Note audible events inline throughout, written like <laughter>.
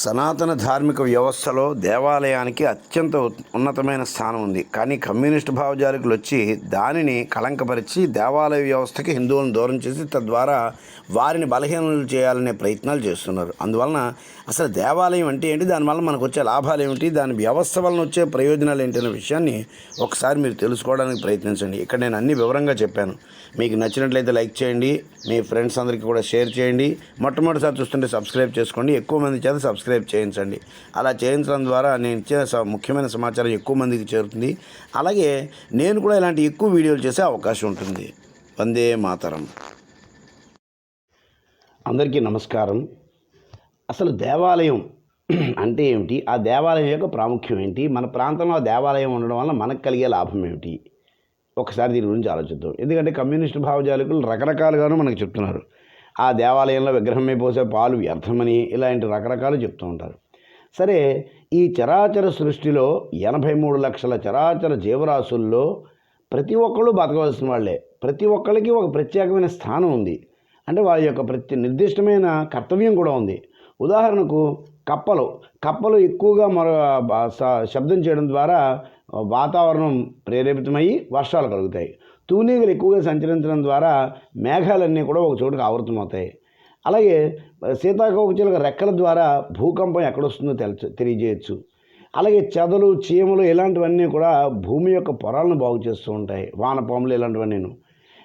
సనాతన ధార్మిక వ్యవస్థలో దేవాలయానికి అత్యంత ఉత్- ఉన్నతమైన స్థానం ఉంది. కానీ కమ్యూనిస్ట్ భావజాలికులు వచ్చి దానిని కళంకపరిచి దేవాలయ వ్యవస్థకి హిందువులను దూరం చేసి తద్వారా వారిని బలహీనలు చేయాలనే ప్రయత్నాలు చేస్తున్నారు. అందువలన అసలు దేవాలయం అంటే ఏంటి? దానివల్ల మనకు వచ్చే లాభాలు ఏమిటి? దాని వ్యవస్థ వలన వచ్చే ప్రయోజనాలు ఏంటి అనే విషయాన్ని ఒకసారి మీరు తెలుసుకోవడానికి ప్రయత్నించండి. ఇక్కడ నేను అన్ని వివరంగా చెప్పాను. మీకు నచ్చినట్లయితే లైక్ చేయండి. మీ ఫ్రెండ్స్ అందరికీ కూడా షేర్ చేయండి. మొట్టమొదటిసారి చూస్తుంటే సబ్స్క్రైబ్ చేసుకోండి. ఎక్కువ మంది చేత సబ్స్క్రైబ్ చేయించండి. అలా చేయించడం ద్వారా నేను ఇచ్చిన స- ముఖ్యమైన సమాచారం ఎక్కువ మందికి చేరుతుంది. అలాగే నేను కూడా ఇలాంటి ఎక్కువ వీడియోలు చేసే అవకాశం ఉంటుంది. వందే మాతరం. అందరికీ నమస్కారం. అసలు దేవాలయం <clears throat> అంటే ఏమిటి? ఆ దేవాలయం యొక్క ప్రాముఖ్యం ఏంటి? మన ప్రాంతంలో ఆ దేవాలయం ఉండడం వల్ల మనకు కలిగే లాభం ఏమిటి? ఒకసారి దీని గురించి ఆలోచిద్దాం. ఎందుకంటే కమ్యూనిస్ట్ భావజాలకులు రకరకాలుగాను మనకు చెప్తున్నారు. ఆ దేవాలయంలో విగ్రహం పోసే పాలు వ్యర్థమని ఇలాంటి రకరకాలు చెప్తూ ఉంటారు. సరే ఈ చరాచర సృష్టిలో ఎనభై మూడు లక్షల చరాచర జీవరాశుల్లో ప్రతి ఒక్కళ్ళు బతకవలసిన వాళ్ళే. ప్రతి ఒక్కరికి ఒక ప్రత్యేకమైన స్థానం ఉంది. అంటే వాళ్ళ యొక్క ప్రతి నిర్దిష్టమైన కర్తవ్యం కూడా ఉంది. ఉదాహరణకు కప్పలు. కప్పలు ఎక్కువగా మరో శబ్దం చేయడం ద్వారా వాతావరణం ప్రేరేపితమయ్యి వర్షాలు కలుగుతాయి. తూనీగలు ఎక్కువగా సంచరించడం ద్వారా మేఘాలన్నీ కూడా ఒక చోటుకు ఆవృతమవుతాయి. అలాగే సీతాకోకచిలుక రెక్కల ద్వారా భూకంపం ఎక్కడొస్తుందో తెలచ తెలియజేయచ్చు. అలాగే చెదలు చీమలు ఇలాంటివన్నీ కూడా భూమి యొక్క పొరాలను బాగు చేస్తూ ఉంటాయి. వానపాములు ఇలాంటివన్నీను.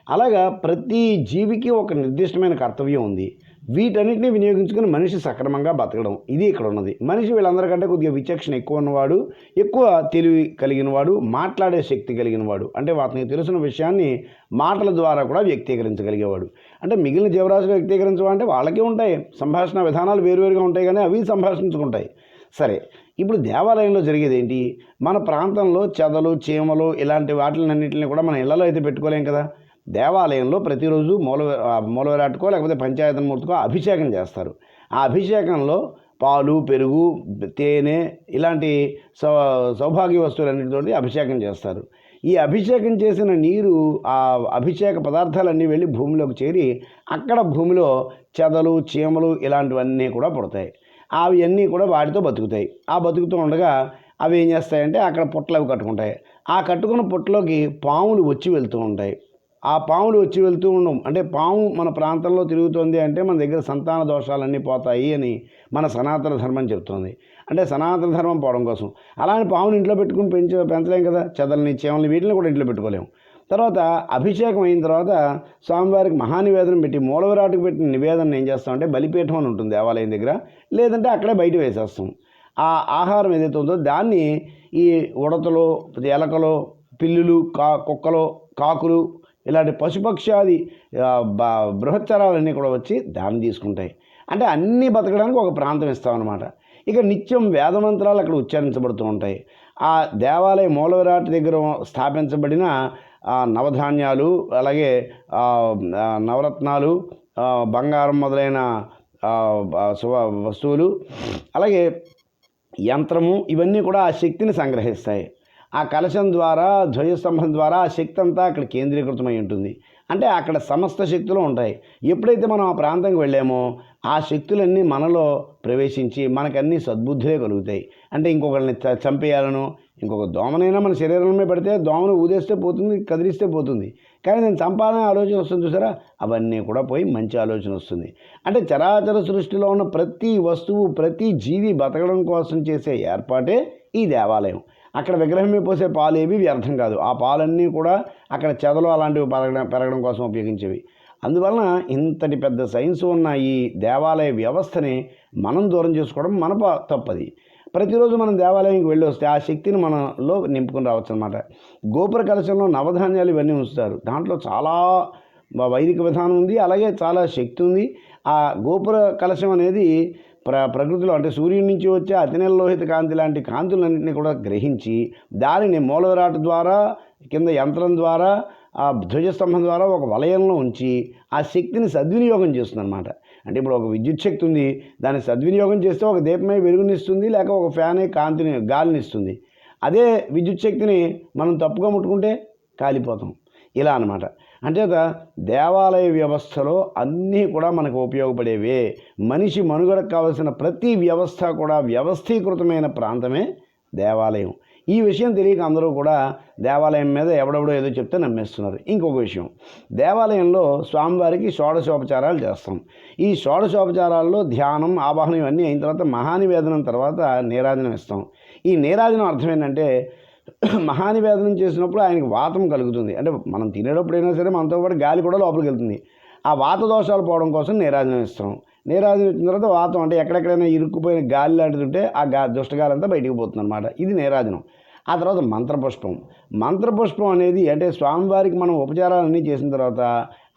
అలాగా ప్రతి జీవికి ఒక నిర్దిష్టమైన కర్తవ్యం ఉంది. వీటన్నిటిని వినియోగించుకుని మనిషి సక్రమంగా బతకడం. ఇది ఇక్కడ ఉన్నది. మనిషి వీళ్ళందరికంటే కొద్దిగా విచక్షణ ఎక్కువ ఉన్నవాడు ఎక్కువ తెలివి కలిగిన వాడు మాట్లాడే శక్తి కలిగిన వాడు అంటే అతనికి తెలిసిన విషయాన్ని మాటల ద్వారా కూడా వ్యక్తీకరించగలిగేవాడు. అంటే మిగిలిన జీవరాశులు అంటే వాళ్ళకే ఉంటాయి. సంభాషణ విధానాలు వేరువేరుగా ఉంటాయి కానీ అవి సంభాషించుకుంటాయి. సరే ఇప్పుడు దేవాలయంలో జరిగేది ఏంటి? మన ప్రాంతంలో చెదలు చీమలు ఇలాంటి వాటిలన్నింటిని కూడా మన ఇళ్ళలో అయితే పెట్టుకోలేం కదా? దేవాలయంలో ప్రతిరోజు మూల ఆ మూలవిరాట్టుకో లేకపోతే పంచాయతనమూర్తికో అభిషేకం చేస్తారు. ఆ అభిషేకంలో పాలు పెరుగు తేనె ఇలాంటి సౌ సౌభాగ్య వస్తువులన్నిటితోటి అభిషేకం చేస్తారు. ఈ అభిషేకం చేసిన నీరు ఆ అభిషేక పదార్థాలన్నీ వెళ్ళి భూమిలోకి చేరి అక్కడ భూమిలో చెదలు చీమలు ఇలాంటివన్నీ కూడా పుడతాయి. అవి అన్నీ కూడా వాటితో బతుకుతాయి. ఆ బతుకుతూ ఉండగా అవి ఏం చేస్తాయంటే అక్కడ పుట్టలు అవి కట్టుకుంటాయి. ఆ కట్టుకున్న పుట్టలోకి పాములు వచ్చి వెళ్తూ ఉంటాయి. ఆ పాములు వచ్చి వెళ్తూ ఉండవు అంటే పాము మన ప్రాంతంలో తిరుగుతోంది అంటే మన దగ్గర సంతాన దోషాలన్నీ పోతాయి అని మన సనాతన ధర్మం చెప్తుంది. అంటే సనాతన ధర్మం పోవడం కోసం. అలానే పాముని ఇంట్లో పెట్టుకుని పెంచ పెంచలేం కదా? చెదల్ని చేమల్ని వీటిని కూడా ఇంట్లో పెట్టుకోలేము. తర్వాత అభిషేకం అయిన తర్వాత స్వామివారికి మహానివేదనం పెట్టి మూలవిరాటుకు పెట్టిన నివేదన ఏం చేస్తామంటే బలిపీఠం అని ఉంటుంది దేవాలయం దగ్గర. లేదంటే అక్కడే బయట వేసేస్తాం. ఆ ఆహారం ఏదైతే ఉందో దాన్ని ఈ ఉడతలు ఎలకలు పిల్లులు కా కుక్కలు కాకులు ఇలాంటి పశుపక్షాది బృహచ్చరాలన్నీ కూడా వచ్చి దాన్ని తీసుకుంటాయి. అంటే అన్నీ బతకడానికి ఒక ప్రాంతం ఇస్తామన్నమాట. ఇక నిత్యం వేదమంత్రాలు అక్కడ ఉచ్చారించబడుతూ ఉంటాయి. ఆ దేవాలయ మూలవిరాట్ దగ్గర స్థాపించబడిన నవధాన్యాలు అలాగే నవరత్నాలు బంగారం మొదలైన వస్తువులు అలాగే యంత్రము ఇవన్నీ కూడా ఆ శక్తిని సంగ్రహిస్తాయి. ఆ కలశం ద్వారా ధ్వజస్తంభం ద్వారా ఆ శక్తి అంతా అక్కడ కేంద్రీకృతమై ఉంటుంది. అంటే అక్కడ సమస్త శక్తులు ఉంటాయి. ఎప్పుడైతే మనం ఆ ప్రాంతంకి వెళ్ళామో ఆ శక్తులన్నీ మనలో ప్రవేశించి మనకన్నీ సద్బుద్ధులే కలుగుతాయి. అంటే ఇంకొకరిని చంపేయాలను ఇంకొక దోమనైనా మన శరీరంలో పెడితే దోమను ఊదేస్తే పోతుంది కదిలిస్తే పోతుంది. కానీ నేను చంపాలనే ఆలోచన వస్తుంది చూసారా? అవన్నీ కూడా పోయి మంచి ఆలోచన వస్తుంది. అంటే చరాచర సృష్టిలో ఉన్న ప్రతి వస్తువు ప్రతి జీవి బతకడం కోసం చేసే ఏర్పాటే ఈ దేవాలయం. అక్కడ విగ్రహం మీద పోసే పాలు ఏవి వ్యర్థం కాదు. ఆ పాలన్నీ కూడా అక్కడ చెదలు అలాంటివి పెరగడం పెరగడం కోసం ఉపయోగించేవి. అందువలన ఇంతటి పెద్ద సైన్స్ ఉన్న ఈ దేవాలయ వ్యవస్థని మనం దూరం చేసుకోవడం మన ప- తప్పది. ప్రతిరోజు మనం దేవాలయానికి వెళ్ళి వస్తే ఆ శక్తిని మనలో నింపుకుని రావచ్చు అనమాట గోపుర కలశంలో నవధాన్యాలు ఇవన్నీ ఉంచుతారు. దాంట్లో చాలా వైదిక విధానం ఉంది. అలాగే చాలా శక్తి ఉంది. ఆ గోపుర కలశం అనేది ప్ర ప్రకృతిలో అంటే సూర్యుడి నుంచి వచ్చే అతినెల లోహిత కాంతి లాంటి కాంతులన్నింటినీ కూడా గ్రహించి దానిని మూలవిరాట ద్వారా కింద యంత్రం ద్వారా ఆ ధ్వజస్తంభం ద్వారా ఒక వలయంలో ఉంచి ఆ శక్తిని సద్వినియోగం చేస్తుందన్నమాట. అంటే ఇప్పుడు ఒక విద్యుత్ శక్తి ఉంది దాన్ని సద్వినియోగం చేస్తే ఒక దీపమే వెలుగునిస్తుంది లేక ఒక ఫ్యానే కాంతిని గాలిని ఇస్తుంది. అదే విద్యుత్ శక్తిని మనం తప్పుగా ముట్టుకుంటే కాలిపోతాం. ఇలా అనమాట అంచేత దేవాలయ వ్యవస్థలో అన్నీ కూడా మనకు ఉపయోగపడేవే. మనిషి మనుగడకు కావలసిన ప్రతి వ్యవస్థ కూడా వ్యవస్థీకృతమైన ప్రాంతమే దేవాలయం. ఈ విషయం తెలియక అందరూ కూడా దేవాలయం మీద ఎవడెవడో ఏదో చెప్తే నమ్మేస్తున్నారు. ఇంకొక విషయం దేవాలయంలో స్వామివారికి షోడశోపచారాలు చేస్తాం. ఈ షోడశోపచారాల్లో ధ్యానం ఆవాహనం ఇవన్నీ అయిన తర్వాత మహానివేదనం తర్వాత నీరాజనం ఇస్తాం. ఈ నీరాజనం అర్థం ఏంటంటే <coughs> మహానివేదనం చేసినప్పుడు ఆయనకి వాతం కలుగుతుంది. అంటే మనం తినేటప్పుడైనా సరే మనతో పాటు గాలి కూడా లోపలికి వెళ్తుంది. ఆ వాత దోషాలు పోవడం కోసం నీరాజనం ఇస్తాం నీరాజనం ఇచ్చిన తర్వాత వాతం అంటే ఎక్కడెక్కడైనా ఇరుక్కుపోయిన గాలి లాంటిది ఉంటే ఆ గా దుష్టగాలి అంతా బయటికి పోతుంది అనమాట ఇది నీరాజనం. ఆ తర్వాత మంత్రపుష్పం. మంత్రపుష్పం అనేది అంటే స్వామివారికి మనం ఉపచారాలన్నీ చేసిన తర్వాత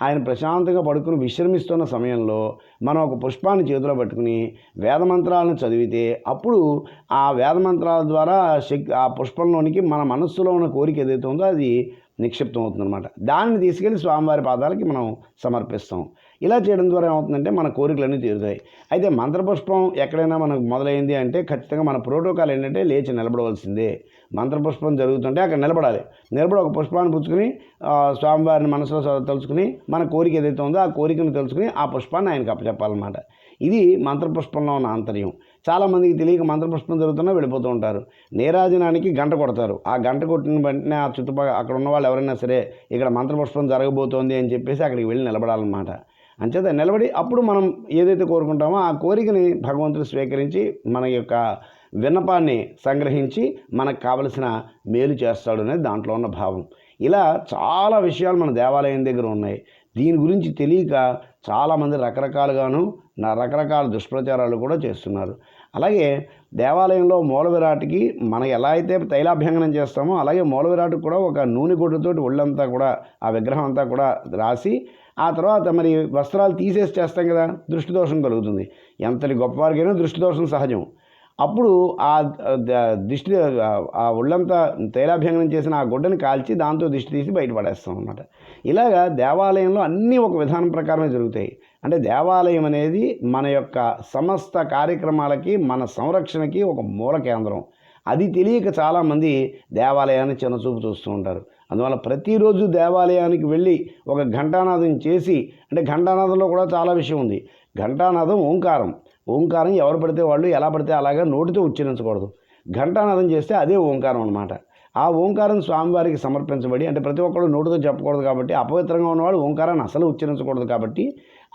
ఆయన ప్రశాంతంగా పడుకుని విశ్రమిస్తున్న సమయంలో మనం ఒక పుష్పాన్ని చేతిలో పట్టుకుని వేదమంత్రాలను చదివితే అప్పుడు ఆ వేదమంత్రాల ద్వారా శక్తి ఆ పుష్పంలోనికి మన మనస్సులో ఉన్న కోరిక ఏదైతే ఉందో అది నిక్షిప్తం అవుతుందన్నమాట దానిని తీసుకెళ్ళి స్వామివారి పాదాలకి మనం సమర్పిస్తాం. ఇలా చేయడం ద్వారా ఏమవుతుందంటే మన కోరికలన్నీ తీరుతాయి. అయితే మంత్రపుష్పం ఎక్కడైనా మనకు మొదలైంది అంటే ఖచ్చితంగా మన ప్రోటోకాల్ ఏంటంటే లేచి నిలబడవలసిందే. మంత్రపుష్పం జరుగుతుంటే అక్కడ నిలబడాలి. నిలబడి ఒక పుష్పాన్ని పుచ్చుకుని స్వామివారిని మనసులో తలుచుకుని మన కోరిక ఏదైతే ఉందో ఆ కోరికను తెలుసుకుని ఆ పుష్పాన్ని ఆయనకు అప్పచెప్పాలన్నమాట. ఇది మంత్రపుష్పంలో ఉన్న ఆంతర్యం. చాలామందికి తెలియక మంత్రపుష్పం జరుగుతున్నా వెళ్ళిపోతూ ఉంటారు. నీరాజనానికి గంట కొడతారు. ఆ గంట కొట్టిన వెంటనే ఆ చుట్టుపక్కల అక్కడ ఉన్న వాళ్ళు ఎవరైనా సరే ఇక్కడ మంత్రపుష్పం జరగబోతోంది అని చెప్పేసి అక్కడికి వెళ్ళి నిలబడాలన్నమాట. అంచేత నిలబడి అప్పుడు మనం ఏదైతే కోరుకుంటామో ఆ కోరికని భగవంతుడు స్వీకరించి మన యొక్క విన్నపాన్ని సంగ్రహించి మనకు కావలసిన మేలు చేస్తాడు అనేది దాంట్లో ఉన్న భావం. ఇలా చాలా విషయాలు మన దేవాలయం దగ్గర ఉన్నాయి. దీని గురించి తెలియక చాలామంది రకరకాలుగాను నా రకరకాల దుష్ప్రచారాలు కూడా చేస్తున్నారు. అలాగే దేవాలయంలో మూలవిరాటికి మనం ఎలా అయితే తైలాభ్యంగనం చేస్తామో అలాగే మూలవిరాటి కూడా ఒక నూనె గుడ్డతోటి ఒళ్ళంతా కూడా ఆ విగ్రహం అంతా కూడా రాసి ఆ తర్వాత మరి వస్త్రాలు తీసేసి చేస్తాం కదా దృష్టి దోషం కలుగుతుంది. ఎంతటి గొప్పవారికైనా దృష్టి దోషం సహజం. అప్పుడు ఆ దిష్టి ఆ ఒళ్ళంతా తైలాభ్యంగనం చేసిన ఆ గుడ్డని కాల్చి దాంతో దిష్టి తీసి బయటపడేస్తాం అనమాట ఇలాగా దేవాలయంలో అన్నీ ఒక విధానం ప్రకారమే జరుగుతాయి. అంటే దేవాలయం అనేది మన యొక్క సమస్త కార్యక్రమాలకి మన సంరక్షణకి ఒక మూల కేంద్రం. అది తెలియక చాలామంది దేవాలయాన్ని చిన్నచూపు చూస్తూ ఉంటారు. అందువల్ల ప్రతిరోజు దేవాలయానికి వెళ్ళి ఒక ఘంటానాదం చేసి అంటే ఘంటానాదంలో కూడా చాలా విషయం ఉంది. ఘంటానాదం ఓంకారం. ఓంకారం ఎవరు పడితే వాళ్ళు ఎలా పడితే అలాగా నోటితో ఉచ్చరించకూడదు. ఘంటానాదం చేస్తే అదే ఓంకారం అనమాట ఆ ఓంకారం స్వామివారికి సమర్పించబడి అంటే ప్రతి ఒక్కరు నోటితో చెప్పకూడదు కాబట్టి అపవిత్రంగా ఉన్నవాడు ఓంకారాన్ని అసలు ఉచ్చరించకూడదు కాబట్టి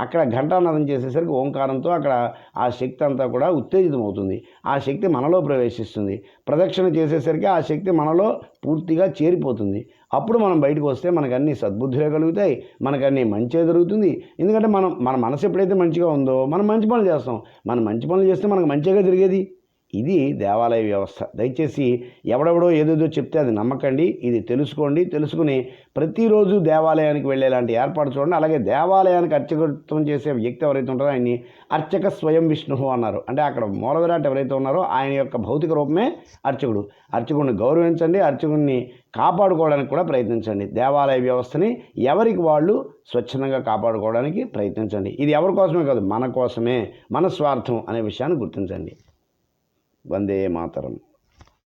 అక్కడ ఘంటానాదం చేసేసరికి ఓంకారంతో అక్కడ ఆ శక్తి అంతా కూడా ఉత్తేజితమవుతుంది. ఆ శక్తి మనలో ప్రవేశిస్తుంది. ప్రదక్షిణ చేసేసరికి ఆ శక్తి మనలో పూర్తిగా చేరిపోతుంది. అప్పుడు మనం బయటకు వస్తే మనకు అన్ని సద్బుద్ధులే కలుగుతాయి మనకు అన్ని జరుగుతుంది ఎందుకంటే మనం మన మనసు ఎప్పుడైతే మంచిగా ఉందో మనం మంచి పనులు చేస్తాం. మనం మంచి పనులు చేస్తే మనకు మంచిగా జరిగేది? ఇది దేవాలయ వ్యవస్థ. దయచేసి ఎవడెవడో ఏదేదో చెప్తే అది నమ్మకండి ఇది తెలుసుకోండి. తెలుసుకుని ప్రతిరోజు దేవాలయానికి వెళ్ళేలాంటి ఏర్పాటు చూడండి. అలాగే దేవాలయానికి అర్చకత్వం చేసే వ్యక్తి ఎవరైతే ఉంటారో ఆయన్ని అర్చక స్వయం విష్ణువు అన్నారు. అంటే అక్కడ మూలవిరాట్ ఎవరైతే ఉన్నారో ఆయన యొక్క భౌతిక రూపమే అర్చకుడు. అర్చకుడిని గౌరవించండి అర్చకుడిని కాపాడుకోవడానికి కూడా ప్రయత్నించండి. దేవాలయ వ్యవస్థని ఎవరికి వాళ్ళు స్వచ్ఛందంగా కాపాడుకోవడానికి ప్రయత్నించండి. ఇది ఎవరి కోసమే కాదు మన కోసమే మన స్వార్థం అనే విషయాన్ని గుర్తించండి. వందే మాతరం